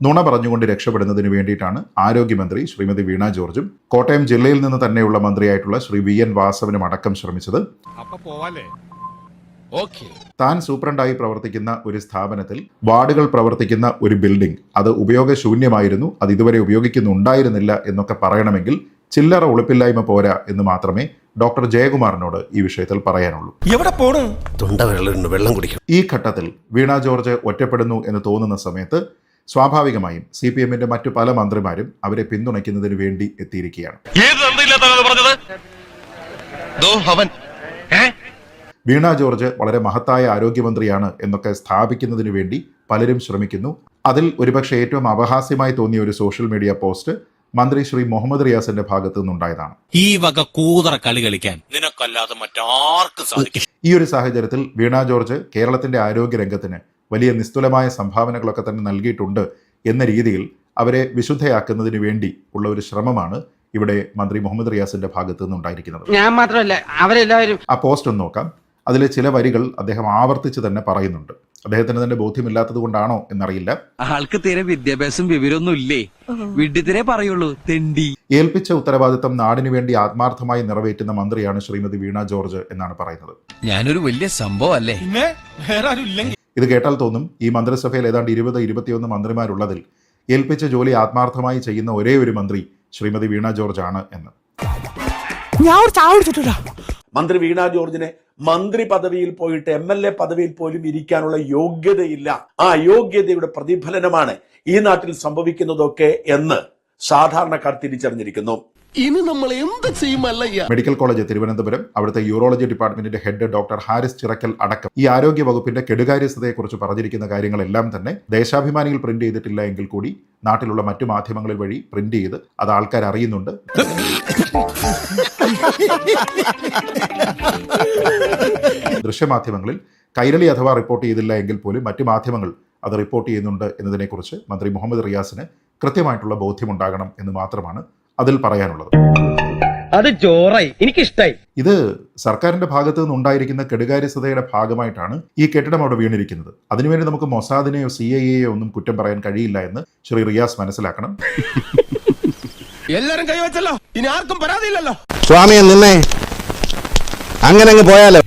നുണ പറഞ്ഞുകൊണ്ട് രക്ഷപ്പെടുന്നതിന് വേണ്ടിയിട്ടാണ് ആരോഗ്യമന്ത്രി ശ്രീമതി വീണ ജോർജും കോട്ടയം ജില്ലയിൽ നിന്ന് തന്നെയുള്ള മന്ത്രിയായിട്ടുള്ള ശ്രീ വി എൻ വാസവനും അടക്കം ശ്രമിച്ചത്. അപ്പൊ പോവാലേ ഓക്കേ. താൻ സൂപ്രണ്ടായി പ്രവർത്തിക്കുന്ന ഒരു സ്ഥാപനത്തിൽ വാർഡുകൾ പ്രവർത്തിക്കുന്ന ഒരു ബിൽഡിംഗ് അത് ഉപയോഗശൂന്യമായിരുന്നു. അത് ഇതുവരെ ഉപയോഗിക്കുന്നുണ്ടായിരുന്നില്ല എന്നൊക്കെ പറയണമെങ്കിൽ ചില്ലറ ഒളിപ്പില്ലായ്മ പോരാ എന്ന് മാത്രമേ ഡോക്ടർ ജയകുമാറിനോട് ഈ വിഷയത്തിൽ പറയാനുള്ളൂ. എവിടെ പോണു? തൊണ്ട വെള്ളം വെള്ളം കുടിക്കണം. ഈ ഘട്ടത്തിൽ വീണ ജോർജ് ഒറ്റപ്പെടുന്നു എന്ന് തോന്നുന്ന സമയത്ത് സ്വാഭാവികമായും സി പി എമ്മിന്റെ മറ്റു പല മന്ത്രിമാരും അവരെ പിന്തുണയ്ക്കുന്നതിന് വേണ്ടി എത്തിയിരിക്കുകയാണ്. വീണ ജോർജ് വളരെ മഹത്തായ ആരോഗ്യമന്ത്രിയാണ് എന്നൊക്കെ സ്ഥാപിക്കുന്നതിന് വേണ്ടി പലരും ശ്രമിക്കുന്നു. അതിൽ ഒരുപക്ഷെ ഏറ്റവും അപഹാസ്യമായി തോന്നിയ ഒരു സോഷ്യൽ മീഡിയ പോസ്റ്റ് മന്ത്രി ശ്രീ മുഹമ്മദ് റിയാസിന്റെ ഭാഗത്തു നിന്നുണ്ടായതാണ്. ഈ വക കൂതറ കളി കളിക്കാൻ നിനക്കല്ലാതെ മറ്റാർക്കും സാധിക്കും ഈ ഒരു സാഹചര്യത്തിൽ വീണ ജോർജ് കേരളത്തിന്റെ ആരോഗ്യ രംഗത്തിന് വലിയ നിസ്തുലമായ സംഭാവനകളൊക്കെ തന്നെ നൽകിയിട്ടുണ്ട് എന്ന രീതിയിൽ അവരെ വിശുദ്ധയാക്കുന്നതിന് വേണ്ടി ഉള്ള ഒരു ശ്രമമാണ് ഇവിടെ മന്ത്രി മുഹമ്മദ് റിയാസിന്റെ ഭാഗത്തു നിന്നുണ്ടായിരിക്കുന്നത് ഞാൻ മാത്രമല്ല അവരെല്ലാവരും ആ പോസ്റ്റ് ഒന്ന് നോക്കാം. അതിലെ ചില വരികൾ അദ്ദേഹം ആവർത്തിച്ച് തന്നെ പറയുന്നുണ്ട്. അദ്ദേഹത്തിന് തന്നെ ബോധ്യമില്ലാത്തത് കൊണ്ടാണോ എന്നറിയില്ല. ആൾക്ക് തീരെ വിദ്യാഭ്യാസം വിവരമൊന്നും ഇല്ലേ വിഡ്ഢിത്തിരെ പറയുള്ളൂ തെണ്ടി. ഏൽപ്പിച്ച ഉത്തരവാദിത്തം നാടിനു വേണ്ടി ആത്മാർത്ഥമായി നിറവേറ്റുന്ന മന്ത്രിയാണ് ശ്രീമതി വീണ ജോർജ് എന്നാണ് പറയുന്നത്. ഞാനൊരു വലിയ സംഭവം അല്ലേ? വേറെ ആരും ഇത് കേട്ടാൽ തോന്നും ഈ മന്ത്രിസഭയിൽ ഏതാണ്ട് ഇരുപത് ഇരുപത്തിയൊന്ന് മന്ത്രിമാരുള്ളതിൽ ഏൽപ്പിച്ച ജോലി ആത്മാർത്ഥമായി ചെയ്യുന്ന ഒരേ ഒരു മന്ത്രി ശ്രീമതി വീണ ജോർജ് ആണ് എന്ന്. മന്ത്രി വീണ ജോർജിനെ മന്ത്രി പദവിയിൽ പോയിട്ട് എം എൽ എ പദവിയിൽ പോലും ഇരിക്കാനുള്ള യോഗ്യതയില്ല. ആ അയോഗ്യതയുടെ പ്രതിഫലനമാണ് ഈ നാട്ടിൽ സംഭവിക്കുന്നതൊക്കെ എന്ന് സാധാരണക്കാർ തിരിച്ചറിഞ്ഞിരിക്കുന്നു. ഇനി നമ്മൾ എന്ത് ചെയ്യുമല്ലയ്യ മെഡിക്കൽ കോളേജ് തിരുവനന്തപുരം അവിടുത്തെ യൂറോളജി ഡിപ്പാർട്ട്മെന്റിന്റെ ഹെഡ് ഡോക്ടർ ഹാരിസ് ചിറക്കൽ അടക്കം ഈ ആരോഗ്യ വകുപ്പിന്റെ കെടുകാര്യസ്ഥതയെക്കുറിച്ച് പറഞ്ഞിരിക്കുന്ന കാര്യങ്ങളെല്ലാം തന്നെ ദേശാഭിമാനിയിൽ പ്രിന്റ് ചെയ്തിട്ടില്ല എങ്കിൽ കൂടി നാട്ടിലുള്ള മറ്റു മാധ്യമങ്ങളിൽ വഴി പ്രിന്റ് ചെയ്ത് അത് ആൾക്കാർ അറിയുന്നുണ്ട്. ദൃശ്യമാധ്യമങ്ങളിൽ കൈരളി അഥവാ റിപ്പോർട്ട് ചെയ്തില്ല എങ്കിൽ പോലും മറ്റു മാധ്യമങ്ങൾ അത് റിപ്പോർട്ട് ചെയ്യുന്നുണ്ട് എന്നതിനെക്കുറിച്ച് മന്ത്രി മുഹമ്മദ് റിയാസിന് കൃത്യമായിട്ടുള്ള ബോധ്യമുണ്ടാകണം എന്ന് മാത്രമാണ് അതിൽ പറയാനുള്ളത്. അത് ജോറായി. എനിക്കിഷ്ടായി. ഇത് സർക്കാരിന്റെ ഭാഗത്തു നിന്നുണ്ടായിരിക്കുന്ന കെടുകാര്യസ്ഥതയുടെ ഭാഗമായിട്ടാണ് ഈ കെട്ടിടം അവിടെ വീണിരിക്കുന്നത്. അതിനുവേണ്ടി നമുക്ക് മൊസാദിനെയോ സി ഐ എയോ ഒന്നും കുറ്റം പറയാൻ കഴിയില്ല എന്ന് ശ്രീ റിയാസ് മനസ്സിലാക്കണം. എല്ലാരും കൈവച്ചല്ലോ ഇനി ആർക്കും പരാതിയില്ലല്ലോ. സ്വാമിയെ നിന്നെ അങ്ങനെ അങ്ങ് പോയാലോ